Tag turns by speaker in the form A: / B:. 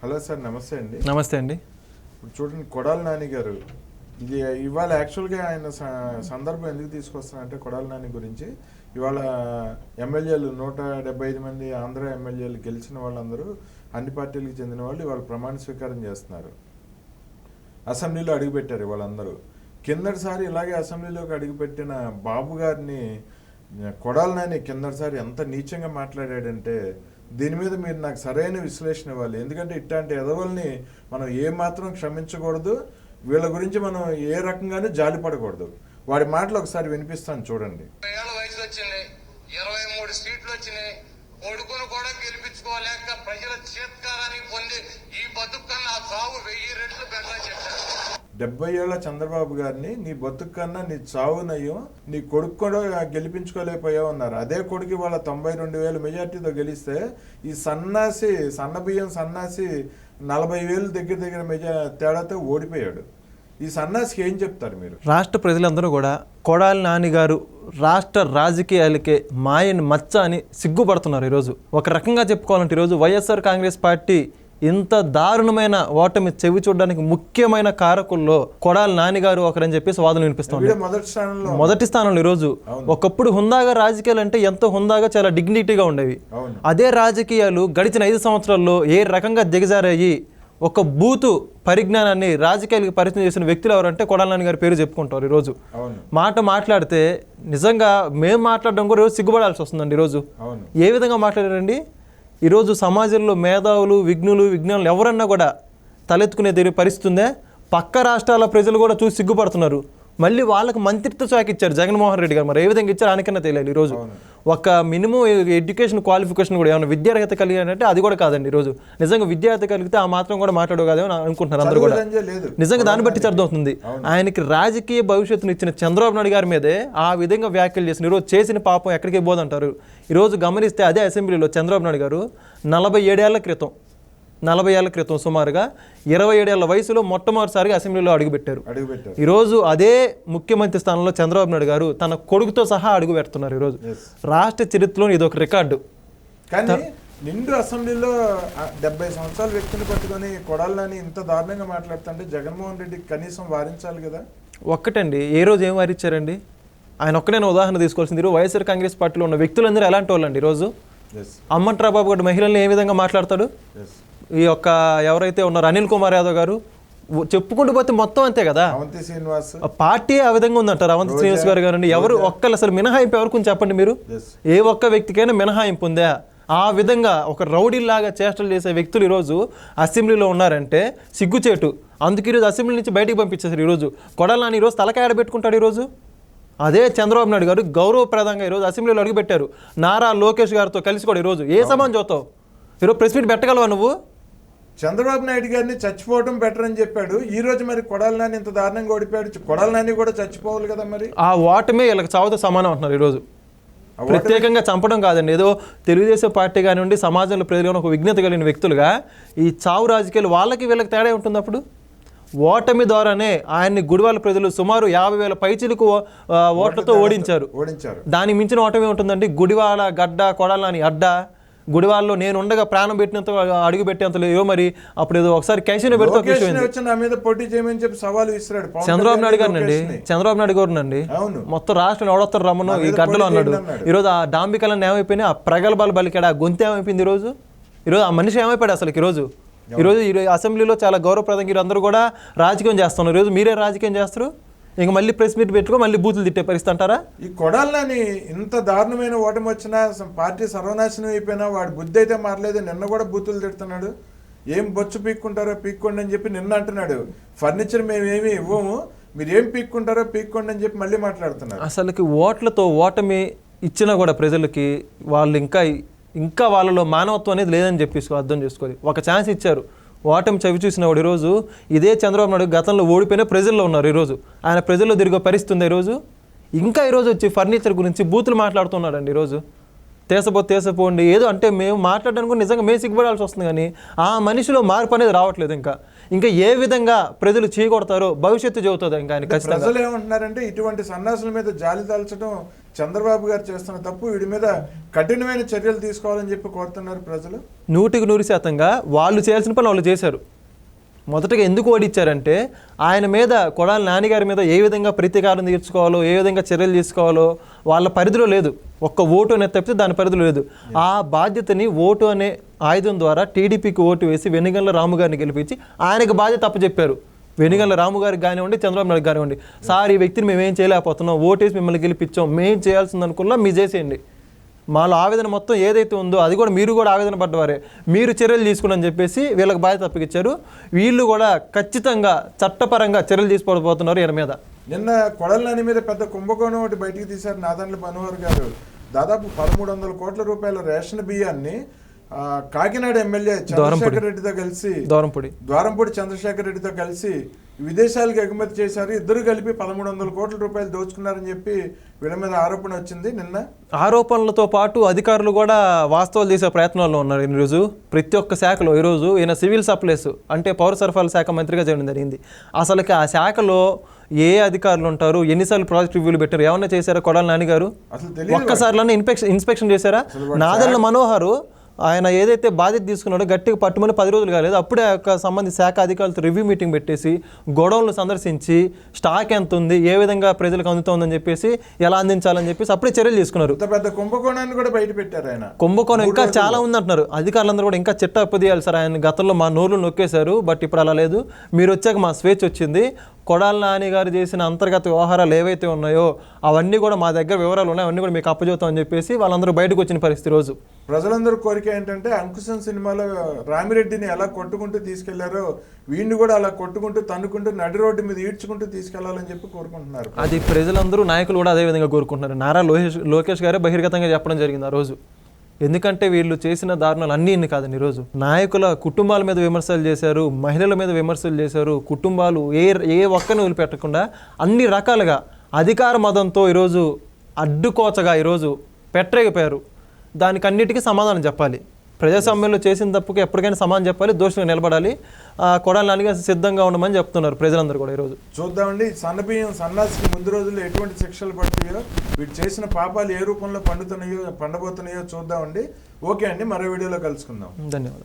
A: Hello sir నమస్తే అండి.
B: నమస్తే అండి.
A: ఇప్పుడు చూడండి కొడాలి నాని గారు ఇది ఇవాళ యాక్చువల్గా ఆయన సందర్భం ఎందుకు తీసుకొస్తున్నారంటే కొడాలి నాని గురించి. ఇవాళ ఎమ్మెల్యేలు నూట డెబ్బై ఐదు మంది ఆంధ్ర ఎమ్మెల్యేలు గెలిచిన వాళ్ళందరూ అన్ని పార్టీలకు చెందిన వాళ్ళు ఇవాళ ప్రమాణ స్వీకారం చేస్తున్నారు. అసెంబ్లీలో అడుగుపెట్టారు వాళ్ళందరూ. కిందటిసారి ఇలాగే అసెంబ్లీలోకి అడుగుపెట్టిన బాబు గారిని కొడాలి నాని కిందటిసారి ఎంత నీచంగా మాట్లాడాడంటే దీని మీద మీరు నాకు సరైన విశ్లేషణ ఇవ్వాలి. ఎందుకంటే ఇట్లాంటి ఎదవల్ని మనం ఏమాత్రం క్షమించకూడదు వీళ్ళ గురించి మనం ఏ రకంగానూ జాలి పడకూడదు. వాడి మాటలు ఒకసారి వినిపిస్తాను చూడండి.
C: వయసు వచ్చింది ఇరవై మూడు సీట్లు వచ్చినాయి. కొడుకును కూడా గెలిపించుకోలేక ప్రజల చేత్కారాన్ని పొంది ఈ బతుకు కన్నా సాగు వెయ్యి రెట్లు బెటర్ చెప్పారు.
A: డెబ్బై ఏళ్ళ చంద్రబాబు గారిని నీ బతుకు కన్నా నీ చావు నయ్యం నీ కొడుకు కూడా గెలిపించుకోలేకపోయావు అన్నారు. అదే కొడుకు వాళ్ళ తొంభై రెండు వేల మెజార్టీతో గెలిస్తే ఈ సన్నాసి సన్నబియ్యం సన్నాసి నలభై వేలు దగ్గర దగ్గర మెజా తేడాతో ఓడిపోయాడు. ఈ సన్నాసికి ఏం చెప్తారు మీరు?
B: రాష్ట్ర ప్రజలందరూ కూడా కొడాలి నాని గారు రాష్ట్ర రాజకీయాలకే మాయని మచ్చ అని సిగ్గుపడుతున్నారు ఈరోజు. ఒక రకంగా చెప్పుకోవాలంటే ఈరోజు వైఎస్ఆర్ కాంగ్రెస్ పార్టీ ఇంత దారుణమైన ఓటమి చెవి చూడడానికి ముఖ్యమైన కారకుల్లో కొడాలి నాని గారు ఒకరని చెప్పేసి వాదన వినిపిస్తుంది
A: మొదటి స్థానంలో.
B: మొదటి స్థానంలో ఈరోజు. ఒకప్పుడు హుందాగా రాజకీయాలు అంటే ఎంతో హుందాగా చాలా డిగ్నిటీగా ఉండేవి. అదే రాజకీయాలు గడిచిన ఐదు సంవత్సరాల్లో ఏ రకంగా దిగజారాయి ఒక బూతు పరిజ్ఞానాన్ని రాజకీయాలకు పరిచయం చేసిన వ్యక్తులు ఎవరంటే కొడాలి నాని గారి పేరు చెప్పుకుంటారు ఈరోజు. మాట మాట్లాడితే నిజంగా మేము మాట్లాడడం కూడా ఈరోజు సిగ్గుపడాల్సి వస్తుందండి ఈరోజు. ఏ విధంగా మాట్లాడారండి? ఈరోజు సమాజంలో మేధావులు విఘ్నులు విజ్ఞానులు ఎవరన్నా కూడా తలెత్తుకునే తెలియ పరిస్థితుందే పక్క రాష్ట్రాల ప్రజలు కూడా చూసి సిగ్గుపడుతున్నారు. మళ్ళీ వాళ్ళకి మంత్రిత్వ శాఖ ఇచ్చారు జగన్మోహన్ రెడ్డి గారు. మరి ఏ విధంగా ఇచ్చారు ఆయనకన్నా తెలియాలి ఈరోజు. ఒక మినిమం ఎడ్యుకేషన్ క్వాలిఫికేషన్ కూడా ఏమైనా విద్యార్హత కలిగానంటే అది కూడా కాదండి ఈరోజు. నిజంగా విద్యార్హత కలిగితే ఆ మాత్రం కూడా మాట్లాడగలమని అనుకుంటున్నారు అందరూ కూడా. నిజంగా దాన్ని బట్టి అర్థమవుతుంది. ఆయనకి రాజకీయ భవిష్యత్తును ఇచ్చిన చంద్రబాబు నాయుడు గారి మీదే ఆ విధంగా వ్యాఖ్యలు చేసిన ఈరోజు చేసిన పాపం ఎక్కడికి పోదంటారు? ఈరోజు గమనిస్తే అదే అసెంబ్లీలో చంద్రబాబు నాయుడు గారు నలభై ఏడేళ్ళ క్రితం నలభై ఏళ్ళ క్రితం సుమారుగా ఇరవై ఏడేళ్ళ వయసులో మొట్టమొదటిసారిగా అసెంబ్లీలో అడుగుపెట్టారు.
A: అడుగుపెట్టారు.
B: ఈరోజు అదే ముఖ్యమంత్రి స్థానంలో చంద్రబాబు నాయుడు గారు తన కొడుకుతో సహా అడుగు పెడుతున్నారు ఈరోజు. రాష్ట్ర చరిత్రలో ఇది ఒక రికార్డు.
A: కానీ నిండు అసెంబ్లీలో డెబ్బై సంవత్సరాల వ్యక్తిని పట్టుకొని కొడాలని ఇంత దారుణంగా మాట్లాడుతుంటే జగన్మోహన్ రెడ్డి కనీసం వారించాలి కదా?
B: ఒక్కటండి ఏ రోజు ఏం వారిచ్చారండి? ఆయన ఒక్కనే ఉదాహరణ తీసుకోవాల్సింది వైఎస్ఆర్ కాంగ్రెస్ పార్టీలో ఉన్న వ్యక్తులందరూ ఎలాంటి వాళ్ళండి ఈరోజు
A: ఎస్
B: అమ్మంట్రా బాబు గారు మహిళల్ని ఏ విధంగా మాట్లాడతాడు? ఈ యొక్క ఎవరైతే ఉన్నారో అనిల్ కుమార్ యాదవ్ గారు చెప్పుకుంటూ పోతే మొత్తం అంతే కదా?
A: అవంతి శ్రీనివాస్.
B: పార్టీ ఆ విధంగా ఉందంటారు అవంతి శ్రీనివాస్ గారు గారండి. ఎవరు ఒక్కళ్ళు అసలు మినహాయింపు ఎవరు కొంచెం చెప్పండి మీరు? ఏ ఒక్క వ్యక్తికైనా మినహాయింపు ఉందా? ఆ విధంగా ఒక రౌడీలాగా చేష్టలు చేసే వ్యక్తులు ఈరోజు అసెంబ్లీలో ఉన్నారంటే సిగ్గుచేటు. అందుకు ఈరోజు అసెంబ్లీ నుంచి బయటికి పంపించేసారు ఈరోజు. కొడాలని ఈరోజు తలకాయ ఆడబెట్టుకుంటాడు ఈరోజు? అదే చంద్రబాబు నాయుడు గారు గౌరవప్రదంగా ఈరోజు అసెంబ్లీలో అడుగుపెట్టారు. నారా లోకేష్ గారితో కలిసి కూడా ఈరోజు ఏ సమాన్ చూస్తావు? ఈరోజు ప్రెస్ మీట్ పెట్టగలవా నువ్వు?
A: చంద్రబాబు నాయుడు గారిని చచ్చిపోవడం బెటర్ అని చెప్పాడు. ఈ రోజు మరి కొడాలి నాని ఇంత దారుణంగా ఓడిపోయాడు. కొడాలి నాని కూడా చచ్చిపోవాలి కదా మరి?
B: ఆ ఓటమే వీళ్ళకి చావుతో సమానం అంటున్నారు ఈరోజు. ప్రత్యేకంగా చంపడం కాదండి. ఏదో తెలుగుదేశం పార్టీ కానివ్వండి సమాజంలో ప్రజలు ఒక విజ్ఞత కలిగిన వ్యక్తులుగా ఈ చావు రాజకీయాలు వాళ్ళకి వీళ్ళకి తేడా ఉంటుంది అప్పుడు? ఓటమి ద్వారానే ఆయన్ని గుడివాళ్ళ ప్రజలు సుమారు యాభై వేల పైచిలకు ఓట్లతో ఓడించారు.
A: ఓడించారు.
B: దానికి మించిన ఓటమి ఉంటుందండి. గుడివాడ గడ్డ కొడాలని అడ్డ గుడివాళ్ళలో నేను ఉండగా ప్రాణం పెట్టినంత అడుగు పెట్టేంత లేదో మరి అప్పుడు ఏదో ఒకసారి క్యాషియో పెడితే చంద్రబాబు నాయుడు గారినండి.
A: లోకేష్ని.
B: చంద్రబాబు నాయుడు గారు అండి
A: అవును.
B: మొత్తం రాష్ట్రం ఎవడొస్తారు రమ్మను? ఈ గడ్డలో అన్నాడు. ఈరోజు ఆ డాంబికలను ఏమైపోయినాయి? ఆ ప్రగల్భాలు బలికాడు? ఆ గొంతు ఏమైపోయింది ఈరోజు? ఈరోజు ఆ మనిషి ఏమైపోయాడు అసలు ఈరోజు? ఈరోజు ఈ అసెంబ్లీలో చాలా గౌరవప్రదంగా అందరూ కూడా రాజకీయం చేస్తున్నారు. ఈరోజు మీరే రాజకీయం చేస్తారు? ఇంక మళ్ళీ ప్రెస్ మీట్ పెట్టుకో మళ్ళీ బూతులు తిట్టే పరిస్థితి అంటారా?
A: ఈ కొడాలని ఇంత దారుణమైన ఓటమి వచ్చినా పార్టీ సర్వనాశనం అయిపోయినా వాడి బుద్ధి అయితే మారలేదు. నిన్న కూడా బూతులు తిడుతున్నాడు. ఏం బొచ్చు పీక్కుంటారో పీక్కోండి అని చెప్పి నిన్న అంటున్నాడు. ఫర్నిచర్ మేము ఏమి ఇవ్వము. మీరు ఏం పీక్కుంటారో పీక్కోండి అని చెప్పి మళ్ళీ మాట్లాడుతున్నారు
B: అసలుకి ఓట్లతో ఓటమి ఇచ్చినా కూడా ప్రజలకి వాళ్ళు ఇంకా ఇంకా వాళ్ళలో మానవత్వం అనేది లేదని చెప్పేసి అర్థం చేసుకోవాలి. ఒక ఛాన్స్ ఇచ్చారు. ఓటమి చవి చూసినవాడు ఈరోజు ఇదే చంద్రబాబు నాయుడు గతంలో ఓడిపోయిన ప్రజల్లో ఉన్నారు ఈరోజు. ఆయన ప్రజల్లో తిరిగే పరిస్థితి ఉంది ఈరోజు. ఇంకా ఈరోజు వచ్చి ఫర్నిచర్ గురించి బూతులు మాట్లాడుతున్నాడండి ఈరోజు. తేసపో తేసపోండి ఏదో అంటే మేము మాట్లాడడానికి కూడా నిజంగా మేము సిగ్గుపడాల్సి వస్తుంది కానీ ఆ మనిషిలో మార్పు అనేది రావట్లేదు ఇంకా. ఇంకా ఏ విధంగా ప్రజలు చీకొడతారో భవిష్యత్తు చెబుతుంది ఇంకా ఆయన ఖచ్చితంగా.
A: ప్రజలు ఏమంటున్నారంటే ఇటువంటి సన్నాసుల మీద జాలి దాల్చడం చంద్రబాబు గారు చేస్తున్న తప్పు వీడి మీద కఠినమైన చర్యలు తీసుకోవాలని చెప్పి కోరుతున్నారు ప్రజలు?
B: నూటికి నూరు శాతంగా వాళ్ళు చేయాల్సిన పని వాళ్ళు చేశారు. మొదటగా ఎందుకు ఓడిచ్చారంటే ఆయన మీద కొడాలి నాన్నగారి మీద ఏ విధంగా ప్రతీకారం తీర్చుకోవాలో ఏ విధంగా చర్యలు తీసుకోవాలో వాళ్ళ పరిధిలో లేదు. ఒక్క ఓటు అనేది తప్పితే దాని పరిధిలో లేదు. ఆ బాధ్యతని ఓటు అనే ఆయుధం ద్వారా టీడీపీకి ఓటు వేసి వెనుగండ్ల రాము గారిని గెలిపించి ఆయనకు బాధ్యత అప్పచెప్పారు. వెనుగల రాము గారికి కానివ్వండి చంద్రబాబు నాయుడు కానివ్వండి సార్ ఈ వ్యక్తిని మేము ఏం చేయలేకపోతున్నాం ఓటేసి మిమ్మల్ని గెలిపించాం మేము చేయాల్సింది అనుకున్నా మీ చేసేయండి. మాలో ఆవేదన మొత్తం ఏదైతే ఉందో అది కూడా మీరు కూడా ఆవేదన పడ్డవారే. మీరు చర్యలు తీసుకుని చెప్పేసి వీళ్ళకి బాధ్యత అప్పగించారు వీళ్ళు కూడా ఖచ్చితంగా చట్టపరంగా చర్యలు తీసుకోబోతున్నారు ఈయన మీద.
A: నిన్న కొడలని మీద పెద్ద కుంభకోణం ఒకటి బయటికి తీశారు నాదండ్ల మనోహర్ గారు. దాదాపు పదమూడు వందల కోట్ల రూపాయల రేషన్ బియ్యాన్ని కాకినాడ ఎమ్మెల్యే చంద్రశేఖర్ రెడ్డితో కలిసి
B: దూరంపొడి
A: ద్వారంపూడి చంద్రశేఖర్ రెడ్డితో కలిసి విదేశాలకు ఎగుమతి చేశారు. ఇద్దరు కలిపి పదమూడు వందల కోట్ల రూపాయలు దోచుకున్నారని చెప్పి వీళ్ళ మీద ఆరోపణ వచ్చింది నిన్న.
B: ఆరోపణలతో పాటు అధికారులు కూడా వాస్తవాలు చేసే ప్రయత్నాల్లో ఉన్నారు ఈరోజు ప్రతి ఒక్క శాఖలో ఈరోజు ఈయన సివిల్ సప్లైస్ అంటే పౌర సరఫరాల శాఖ మంత్రిగా చేయడం జరిగింది. అసలుకి ఆ శాఖలో ఏ అధికారులు ఉంటారు? ఎన్నిసార్లు ప్రాజెక్ట్ రివ్యూలు పెట్టారు? ఏమన్నా చేశారా కొడాలి
A: అసలు తెలియదు.
B: ఒక్కసారిలోనే ఇన్స్పెక్షన్ ఇన్స్పెక్షన్ చేశారా? నాదెళ్ళ మనోహర్ ఆయన ఏదైతే బాధ్యత తీసుకున్నాడో గట్టిగా పట్టుమని పది రోజులు కాలేదు. అప్పుడే ఆ యొక్క సంబంధిత శాఖ అధికారులతో రివ్యూ మీటింగ్ పెట్టేసి గొడవలను సందర్శించి స్టాక్ ఎంత ఉంది ఏ విధంగా ప్రజలకు అందుతోందని చెప్పేసి ఎలా అందించాలని చెప్పేసి అప్పుడే చర్యలు తీసుకున్నారు.
A: పెద్ద కుంభకోణాన్ని కూడా బయట పెట్టారు ఆయన.
B: కుంభకోణం ఇంకా చాలా ఉంది అంటున్నారు అధికారులందరూ కూడా ఇంకా చిట్ట అప్పదీయాలి సార్. ఆయన గతంలో మా నోర్లు నొక్కేశారు బట్ ఇప్పుడు అలా లేదు. మీరు వచ్చాక మా స్వేచ్ఛ వచ్చింది. కొడాల నాని గారు చేసిన అంతర్గత వ్యవహారాలు ఏవైతే ఉన్నాయో అవన్నీ కూడా మా దగ్గర వివరాలు ఉన్నాయి. అవన్నీ కూడా మీకు అప్పచెబుతాం అని చెప్పేసి వాళ్ళందరూ బయటకు వచ్చిన పరిస్థితి రోజు.
A: ప్రజలందరూ కోరిక ఏంటంటే అంకుశం సినిమాలో రామిరెడ్డిని ఎలా కొట్టుకుంటూ తీసుకెళ్ళారో వీడిని కూడా అలా కొట్టుకుంటూ తన్నుకుంటూ నడి రోడ్డు మీద ఈడ్చుకుంటూ తీసుకెళ్ళాలని చెప్పి కోరుకుంటున్నారు.
B: అది ప్రజలందరూ నాయకులు కూడా అదే విధంగా కోరుకుంటున్నారు. నారా లోకేష్ లోకేష్ గారే బహిర్గతంగా చెప్పడం జరిగింది ఆ రోజు. ఎందుకంటే వీళ్ళు చేసిన దారుణాలు అన్నీ ఇన్ని కాదండి ఈరోజు. నాయకుల కుటుంబాల మీద విమర్శలు చేశారు మహిళల మీద విమర్శలు చేశారు కుటుంబాలు ఏ ఏ ఒక్కరిని వదిలిపెట్టకుండా అన్ని రకాలుగా అధికార మదంతో ఈరోజు అడ్డుకోచగా ఈరోజు పెట్టరేగిపోయారు. దానికన్నిటికీ సమాధానం చెప్పాలి. ప్రజాస్వామ్యంలో చేసిన తప్పుకి ఎప్పటికైనా సమాధానం చెప్పాలి దోషులు నిలబడాలి. ఆ, కొడాలి సిద్ధంగా ఉండమని చెప్తున్నారు ప్రజలందరూ కూడా ఈరోజు.
A: చూద్దామండి సన్నబియ్యం సన్నాసికి ముందు రోజుల్లో ఎటువంటి శిక్షలు పడతాయో వీడు చేసిన పాపాలు ఏ రూపంలో పండుతున్నాయో పండబోతున్నాయో చూద్దామండి. ఓకే అండి మరో వీడియోలో కలుసుకుందాం.
B: ధన్యవాదాలు.